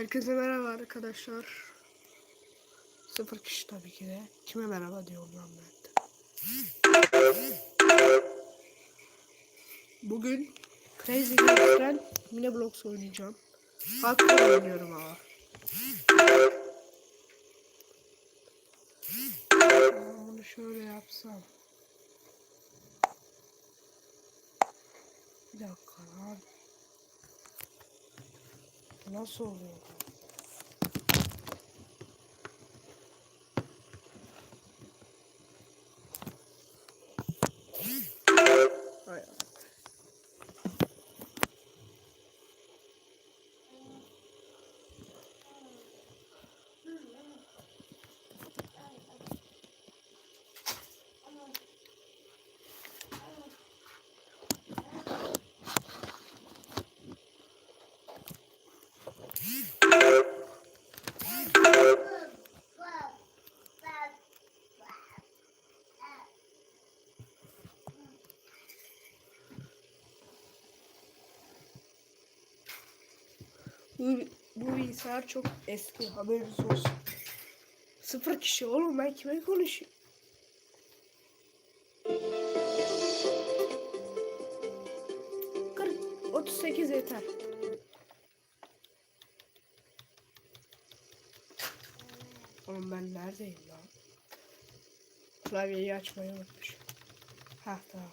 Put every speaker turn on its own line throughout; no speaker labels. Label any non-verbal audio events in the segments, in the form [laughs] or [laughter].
Herkese merhaba arkadaşlar. Sıfır kişi tabii ki de. Kime merhaba diyorum lan ben de. Bugün Crazy Games'ten Mini Blocks oynayacağım. Hardcore oynuyorum ama. Bunu şöyle yapsam. Bir dakika lan. Nasıl oluyor Bu, bu bilgisayar çok eski haberiniz olsun. Sıfır kişi oğlum ben kime konuşuyorum? Kırk, 38 yeter. Oğlum ben neredeyim lan? Klavyeyi açmayı unutmuşum. Ha tamam.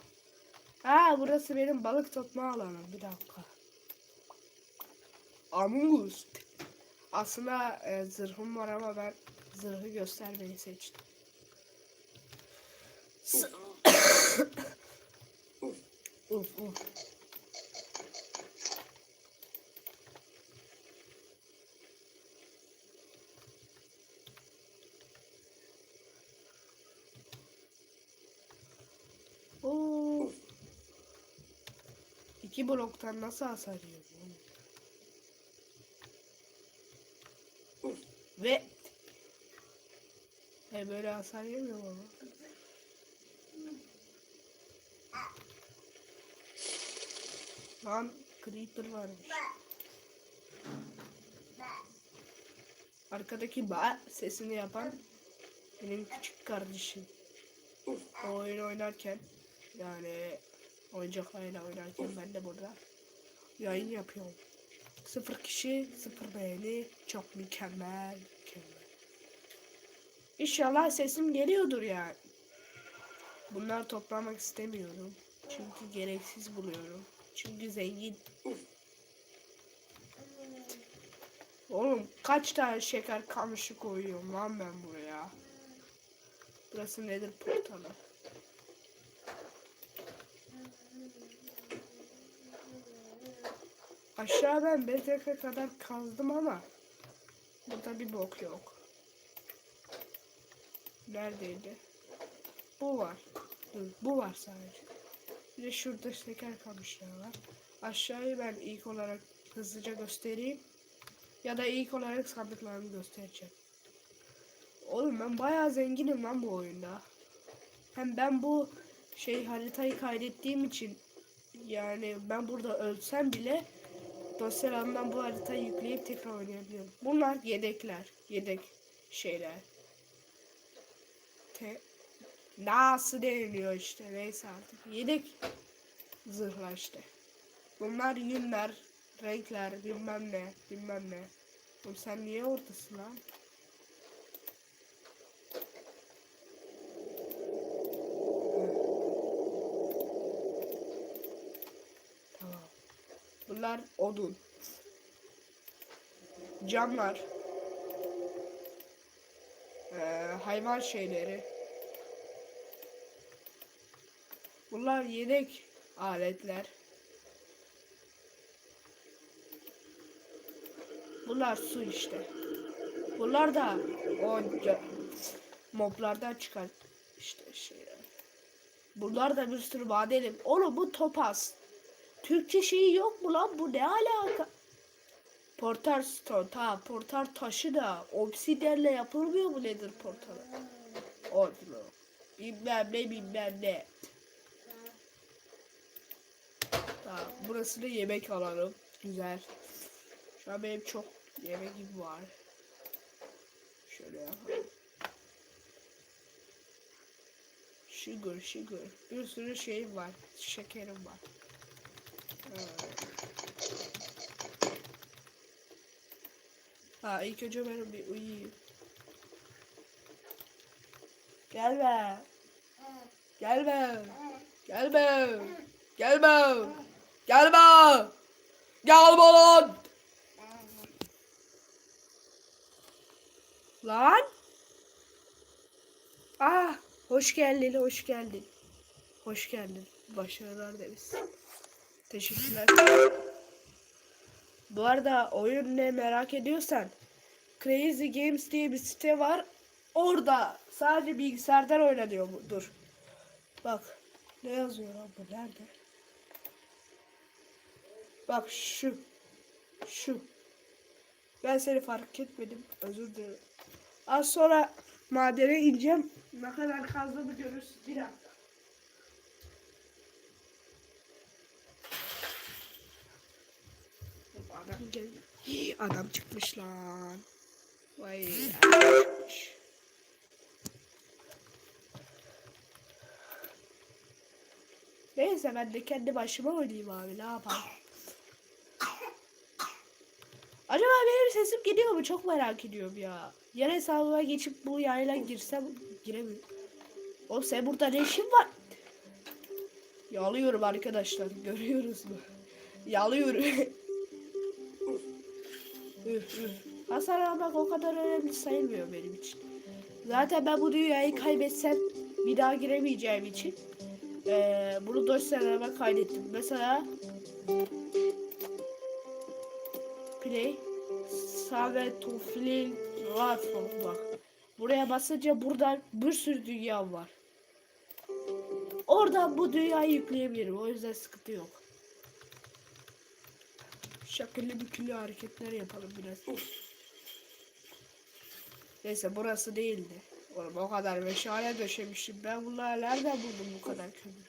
Ha burası benim balık tutma alanım. Bir dakika. Us. Aslında e, zırhım var ama ben zırhı göstermeyi seçtim. Uf uf. Oo. İki bloktan nasıl hasar yiyor bu oğlum? Ve e böyle hasar yemiyor ama. Lan creeper varmış. Arkadaki ba sesini yapan benim küçük kardeşim. O oyun oynarken yani oyuncaklarla oynarken ben de burada yayın yapıyorum. Sıfır kişi, sıfır beğeni. Çok mükemmel. İnşallah sesim geliyordur yani. Bunları toplamak istemiyorum. Çünkü gereksiz buluyorum. Çünkü zengin. Oğlum kaç tane şeker kamışı koyuyorum lan ben buraya. Burası nedir portalı? Aşağı ben BTK kadar kazdım ama burada bir bok yok. Neredeydi? Bu var. Dur, bu var sadece. Bir de şurada şeker kamışları var. Aşağıyı ben ilk olarak hızlıca göstereyim. Ya da ilk olarak sandıklarını göstereceğim. Oğlum ben bayağı zenginim lan bu oyunda. Hem ben bu şey haritayı kaydettiğim için yani ben burada ölsem bile dosyalarımdan bu haritayı yükleyip tekrar oynayabiliyorum. Bunlar yedekler. Yedek şeyler. Te Nasıl deniliyor işte neyse artık. Yedek zırhlar işte. Bunlar yünler, renkler, bilmem ne, bilmem ne. Oğlum sen niye oradasın lan? Tamam. Bunlar odun. Camlar. Ee, hayvan şeyleri. Bunlar yedek aletler. Bunlar su işte. Bunlar da o moblardan çıkan işte şeyler. Bunlar da bir sürü madenim. Oğlum bu topaz. Türkçe şeyi yok mu lan? Bu ne alaka? Portar stone. Ta portar taşı da obsidianle yapılmıyor mu nedir portalı? Olmuyor. Bilmem ne bilmem ne. Tamam, burası da yemek alanı. Güzel. Şu an benim çok Yemek var. Şöyle yapalım. Sugar, sugar. Bir sürü şeyim var. Şekerim var. Evet. Ha ilk önce ben bir uyuyayım. Gelme. Gelme. Gelme. Gelme. Gelme. Gelme lan. Lan. Ah, hoş geldin, hoş geldin. Hoş geldin. Başarılar deriz. Teşekkürler. Bu arada oyun ne merak ediyorsan Crazy Games diye bir site var. Orada sadece bilgisayardan oynanıyor bu. Dur. Bak. Ne yazıyor bu? Nerede? Bak şu. Şu. Ben seni fark etmedim. Özür dilerim. Az sonra madene ineceğim. Ne kadar kazdığımı görürsün. Bir dakika. Adam Adam çıkmış lan. Vay. Neyse ben de kendi başıma oynayayım abi ne yapalım. Acaba benim sesim geliyor mu? Çok merak ediyorum ya. Yer hesabıma geçip bu yayla girsem giremiyorum. Oğlum sen burada ne işin var? Yalıyorum arkadaşlar. [laughs] Görüyoruz mu? Yalıyorum. [laughs] Üf. Hasar almak o kadar önemli sayılmıyor benim için. Zaten ben bu dünyayı kaybetsem bir daha giremeyeceğim için eee, bunu 4 seneme kaydettim. Mesela play Savet Tuflil Platform bak. Buraya basınca burada bir sürü dünya var. Oradan bu dünyayı yükleyebilirim. O yüzden sıkıntı yok. Şakırlı bükülü hareketler yapalım biraz. Neyse burası değildi. Oğlum o kadar meşale döşemişim. Ben bunları nereden buldum bu kadar kömür?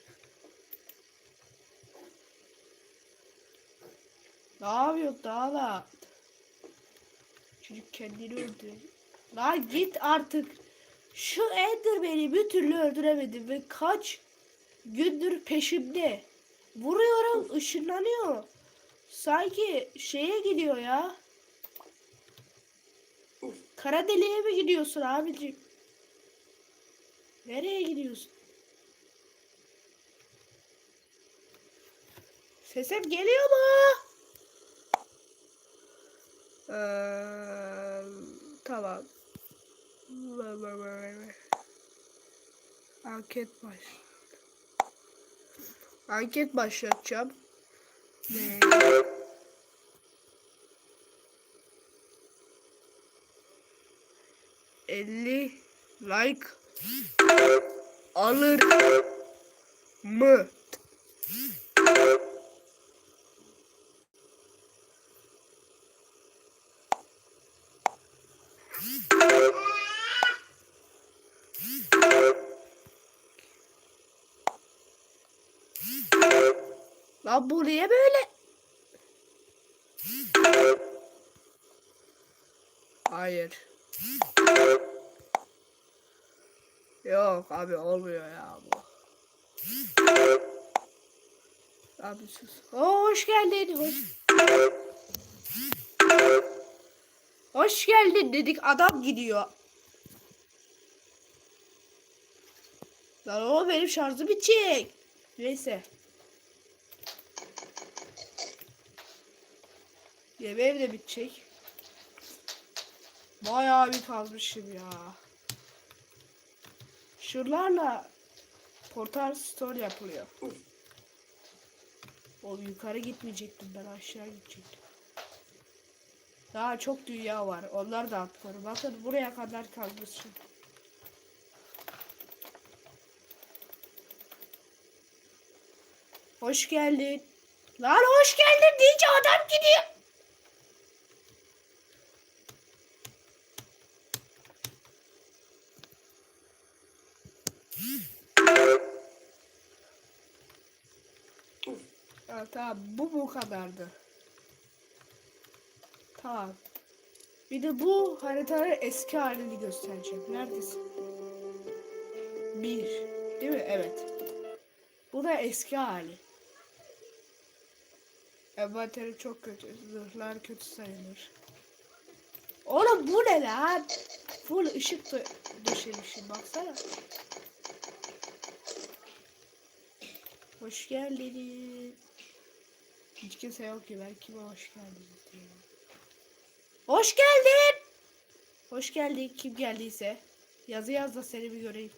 Ne yapıyorsun daha da? Çocuk kendini öldü. Lan git artık. Şu Ender beni bir türlü öldüremedim ve kaç gündür peşimde. Vuruyorum ışınlanıyor. Sanki şeye gidiyor ya. Kara deliğe mi gidiyorsun abicim? Nereye gidiyorsun? Sesim geliyor mu? Ee, tamam. Anket baş. Anket başlatacağım. Ne? 50 like alır mı? Lan buraya böyle. Hayır. Yok abi olmuyor ya bu. Abi sus. Oo, hoş geldin. Hoş. Hoş geldin dedik adam gidiyor. Lan o benim şarjım bitecek. Neyse. Yemeğim de bitecek. Bayağı bir kalmışım ya. Şuralarla portal store yapılıyor. O yukarı gitmeyecektim ben aşağı gidecektim. Daha çok dünya var. Onlar da atlıyorum. Bakın buraya kadar kalmışım. Hoş geldin. Lan hoş geldin deyince adam gidiyor. Tamam bu bu kadardı. Tamam. Bir de bu haritanın eski halini göstereceğim. Neredesin? Bir. Değil mi? Evet. Bu da eski hali. Envanteri çok kötü. Zırhlar kötü sayılır. Oğlum bu ne lan? Full ışık da döşemişim baksana. Hoş geldiniz. Hiç kimse yok ki ben kime hoş geldiniz diyorum. Hoş geldin. Hoş geldin kim geldiyse. Yazı yaz da seni bir göreyim.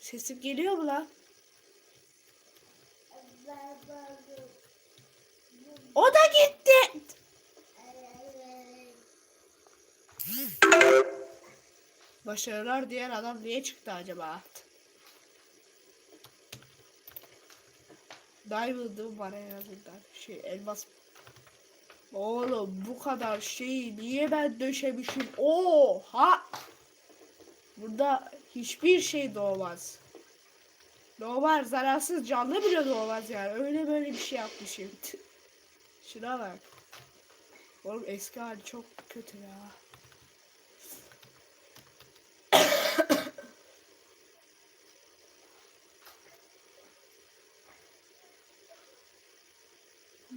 Sesim geliyor mu lan? O da gitti. Başarılar diyen adam niye çıktı acaba? Diamond'ım var en azından. Şey elmas. Oğlum bu kadar şeyi niye ben döşemişim? Oha! Burada hiçbir şey doğmaz. Doğmaz. Zararsız canlı bile doğmaz yani. Öyle böyle bir şey yapmışım. [laughs] Şuna bak. Oğlum eski hali çok kötü ya.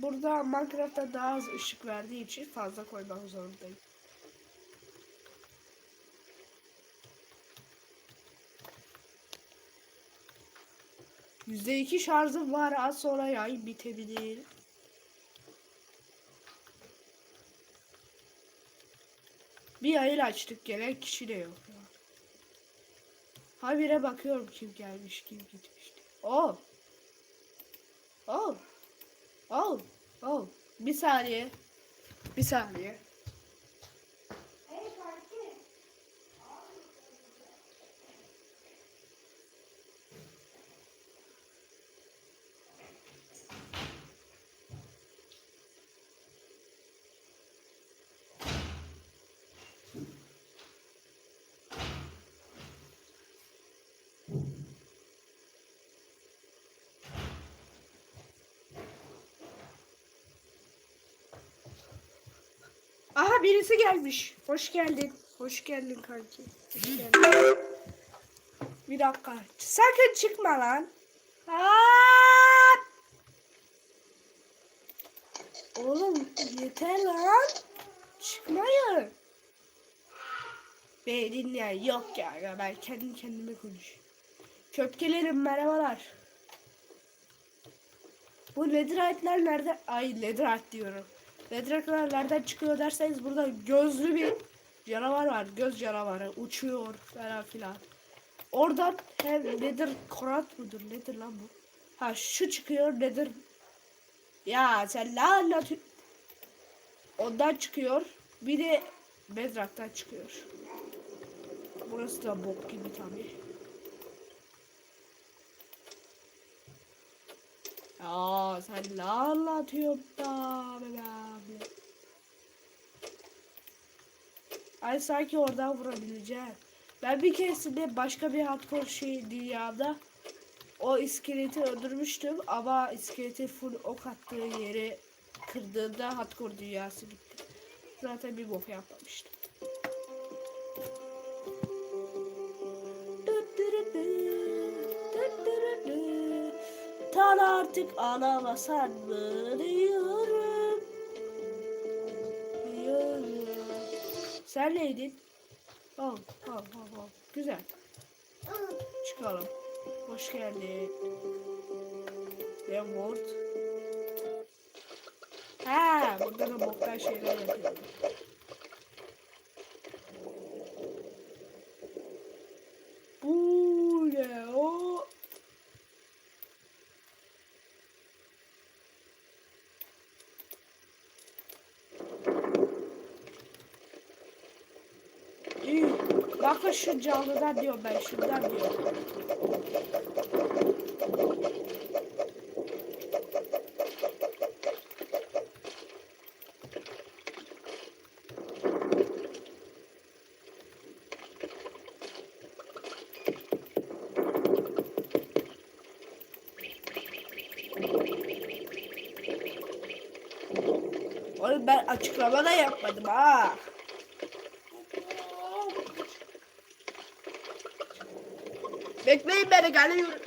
Burada Minecraft'ta daha az ışık verdiği için fazla koymak zorundayım. Yüzde iki şarjım var az sonra yayın bitebilir. Bir yayın açtık gelen kişi de yok ya. Habire bakıyorum kim gelmiş kim gitmiş. diye. Oh. Oh. Oh. Oh. Bir saniye. Bir saniye. Aha birisi gelmiş. Hoş geldin. Hoş geldin kanki. Hoş. Bir dakika. Sakın çıkma lan. Aa! Oğlum yeter lan. Çıkmayın. Beni dinleyen yok ya. ben kendi kendime konuşuyorum. Köpkelerim merhabalar. Bu ledright'ler nerede? Ay ledrite diyorum. Ledright'ler nereden çıkıyor derseniz burada gözlü bir canavar var. Göz canavarı. Uçuyor falan filan. Oradan hem nedir korat mıdır nedir lan bu? Ha şu çıkıyor nedir? Ya sen la la Ondan çıkıyor. Bir de Bedrock'tan çıkıyor. Burası da bok gibi tabii. Ya sen ne anlatıyorsun da abi. Ay sanki oradan vurabileceğim. Ben bir keresinde başka bir hardcore şey dünyada o iskeleti öldürmüştüm ama iskeleti full ok attığı yeri kırdığında hardcore dünyası gitti. Zaten bir bok yapmamıştım. Tan artık ağlamasan mı diyorum. Sen neydin? Al, al, al. Güzel. Çıkalım. Hoş geldin. Reward. Ha, burada da boktan şeyler yapıyorum. şu canlıda diyor ben şurada diyor. Oğlum ben açıklama da yapmadım ha. Bekleyin beni geliyorum.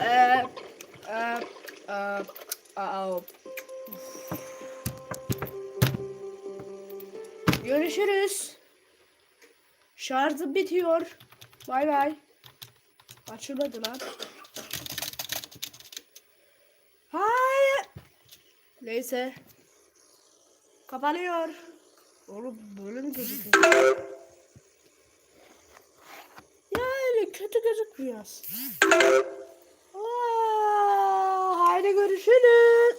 Ee, e, e, aa, Görüşürüz. Şarjım bitiyor. Bay bay. Açılmadı lan. Hayır. Neyse. Kapanıyor. Oğlum böyle mi gözüküyor? Ya öyle kötü gözükmüyor. Aa, haydi görüşürüz.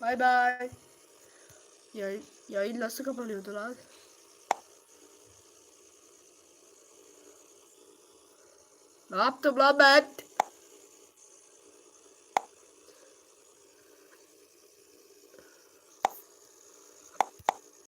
Bay bay. Yayın, yayın nasıl kapanıyordu lan? Ne yaptım lan ben?